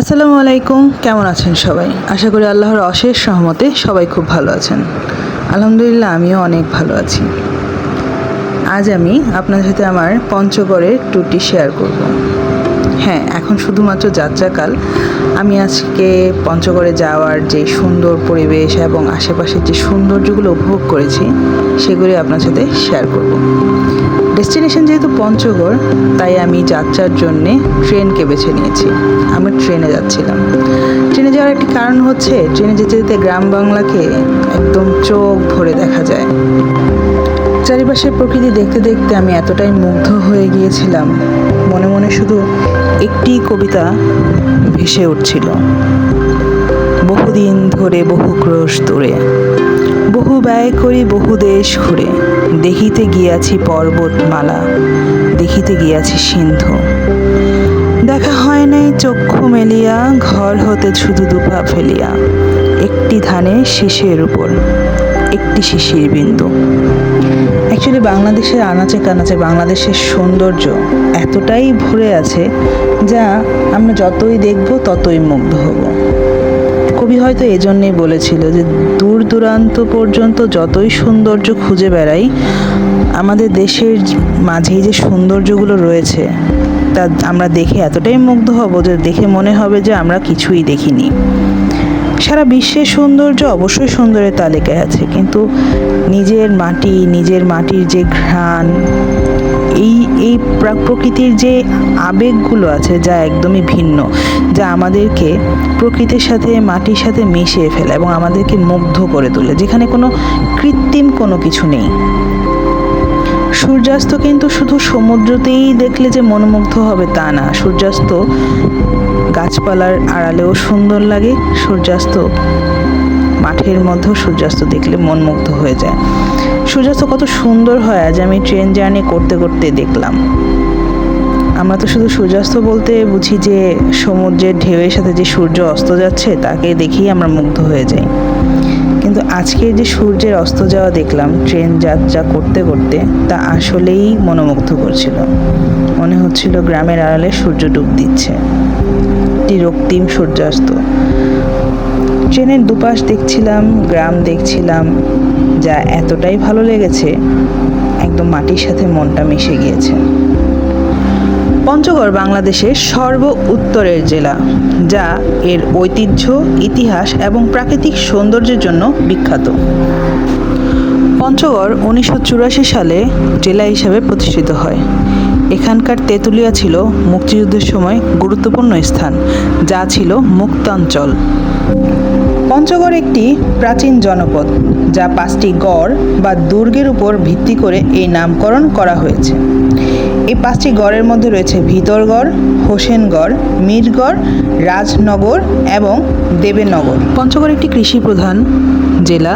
আসসালামু আলাইকুম। কেমন আছেন সবাই? আশা করি আল্লাহর অশেষ সহমতে সবাই খুব ভালো আছেন। আলহামদুলিল্লাহ, আমিও অনেক ভালো আছি। আজ আমি আপনার সাথে আমার পঞ্চগড়ের ট্যুরটি শেয়ার করব। হ্যাঁ এখন শুধুমাত্র যাত্রাকাল। আমি আজকে পঞ্চগড়ে যাওয়ার যে সুন্দর পরিবেশ এবং আশেপাশের যে সৌন্দর্যগুলো উপভোগ করেছি, সেগুলি আপনার সাথে শেয়ার করব। ডেস্টিনেশন যেহেতু পঞ্চগড়, তাই আমি যাত্রার জন্যে ট্রেনকে বেছে নিয়েছি। আমি ট্রেনে যাচ্ছিলাম। ট্রেনে যাওয়ার একটি কারণ হচ্ছে, ট্রেনে যেতে যেতে গ্রাম বাংলাকে একদম চোখ ভরে দেখা যায়। চারিপাশের প্রকৃতি দেখতে দেখতে আমি এতটাই মুগ্ধ হয়ে গিয়েছিলাম। মনে মনে শুধু একটি কবিতা ভেসে উঠছিল। বহুদিন ধরে বহু ক্রোশ দূরে, বহু ব্যয় করি বহু দেশ ঘুরে। দেখিতে গিয়াছি পর্বতমালা, দেখিতে গিয়াছি সিন্ধু। দেখা হয় নাই চক্ষু মেলিয়া, ঘর হতে শুধু দুপা ফেলিয়া। একটি ধানে শিশের উপর, একটি শিশির বিন্দু। অ্যাকচুয়ালি বাংলাদেশের আনাচে কানাচে, বাংলাদেশের সৌন্দর্য এতটাই ভরে আছে যা আমরা যতই দেখব, ততই মুগ্ধ হব। কবি হয়তো এজন্যই বলেছিল যে, দূর দূরান্ত পর্যন্ত যতই সৌন্দর্য খুঁজে বেড়াই, আমাদের দেশের মাঝেই যে সৌন্দর্যগুলো রয়েছে, তা আমরা দেখে এতটাই মুগ্ধ হব যে, দেখে মনে হবে যে, আমরা কিছুই দেখিনি। সারা বিশ্বের সৌন্দর্য অবশ্যই সুন্দরের তালিকায় আছে। কিন্তু নিজের মাটি, নিজের মাটির যে ঘ্রাণ, এই এই প্রা- প্রকৃতির যে আবেগগুলো আছে যা একদমই ভিন্ন, যা আমাদেরকে প্রকৃতির সাথে, মাটির সাথে মিশিয়ে ফেলে এবং আমাদেরকে মুগ্ধ করে তোলে, যেখানে কোনো কৃত্রিম কোনো কিছু নেই। সূর্যাস্ত কিন্তু শুধু সমুদ্রতেই দেখলে যে মনোমুগ্ধ হবে তা না, সূর্যাস্ত গাছপালার আড়ালেও সুন্দর লাগে, সূর্যাস্ত মাঠের মধ্যেও সূর্যাস্ত দেখলে মন মুগ্ধ হয়ে যায়। সূর্যাস্ত কত সুন্দর হয়, আজ আমি ট্রেন জার্নি করতে করতে দেখলাম। আমরা তো শুধু সূর্যাস্ত বলতে বুঝি যে সমুদ্রের ঢেউয়ের সাথে যে সূর্য অস্ত যাচ্ছে, তাকে দেখেই আমরা মুগ্ধ হয়ে যাই। কিন্তু আজকে যে সূর্যের অস্ত যাওয়া দেখলাম, ট্রেন যাত্রা করতে করতে, তা আসলেই মনোমুগ্ধ করছিল মনে হচ্ছিল গ্রামের আড়ালে সূর্য ডুব দিচ্ছে। একটি রক্তিম সূর্যাস্ত। ট্রেনের দুপাশ দেখছিলাম, গ্রাম দেখছিলাম, যা এতটাই ভালো লেগেছে, একদম মাটির সাথে মনটা মিশে গিয়েছে। পঞ্চগড় বাংলাদেশের সর্ব উত্তরের জেলা, যা এর ঐতিহ্য, ইতিহাস এবং প্রাকৃতিক সৌন্দর্যের জন্য বিখ্যাত। পঞ্চগড় উনিশশো চুরাশি সালে জেলা হিসাবে প্রতিষ্ঠিত হয়। এখানকার তেঁতুলিয়া ছিল মুক্তিযুদ্ধের সময় গুরুত্বপূর্ণ স্থান, যা ছিল মুক্তাঞ্চল। পঞ্চগড় একটি প্রাচীন জনপদ, যা পাঁচটি গড় বা দুর্গের উপর ভিত্তি করে এই নামকরণ করা হয়েছে। এই পাঁচটি গড়ের মধ্যে রয়েছে ভিতরগড় হোসেনগড় মিরগড় রাজনগর এবং দেবেনগর। পঞ্চগড় একটি কৃষি প্রধান জেলা,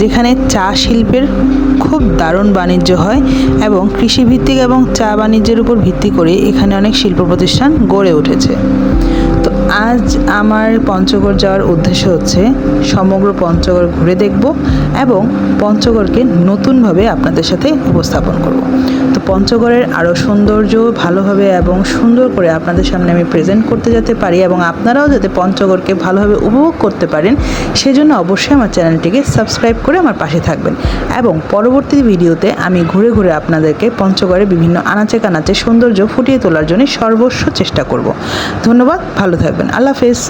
যেখানে চা শিল্পের খুব দারুণ বাণিজ্য হয় এবং কৃষিভিত্তিক এবং চা বাণিজ্যের উপর ভিত্তি করে এখানে অনেক শিল্প প্রতিষ্ঠান গড়ে উঠেছে। আজ আমার পঞ্চগড় যাওয়ার উদ্দেশ্য হচ্ছে সমগ্র পঞ্চগড় ঘুরে দেখব এবং পঞ্চগড়কে নতুনভাবে আপনাদের সাথে উপস্থাপন করব। তো পঞ্চগড়ের আরও সৌন্দর্য ভালোভাবে এবং সুন্দর করে আপনাদের সামনে আমি প্রেজেন্ট করতে যেতে পারি এবং আপনারাও যাতে পঞ্চগড়কে ভালোভাবে উপভোগ করতে পারেন, সেজন্য অবশ্যই আমার চ্যানেলটিকে সাবস্ক্রাইব করে আমার পাশে থাকবেন এবং পরবর্তী ভিডিওতে আমি ঘুরে ঘুরে আপনাদেরকে পঞ্চগড়ের বিভিন্ন আনাচে কানাচে সৌন্দর্য ফুটিয়ে তোলার জন্য সর্বস্ব চেষ্টা করব। ধন্যবাদ, ভালো থাকবেন। আল্লাহ হাফেজ।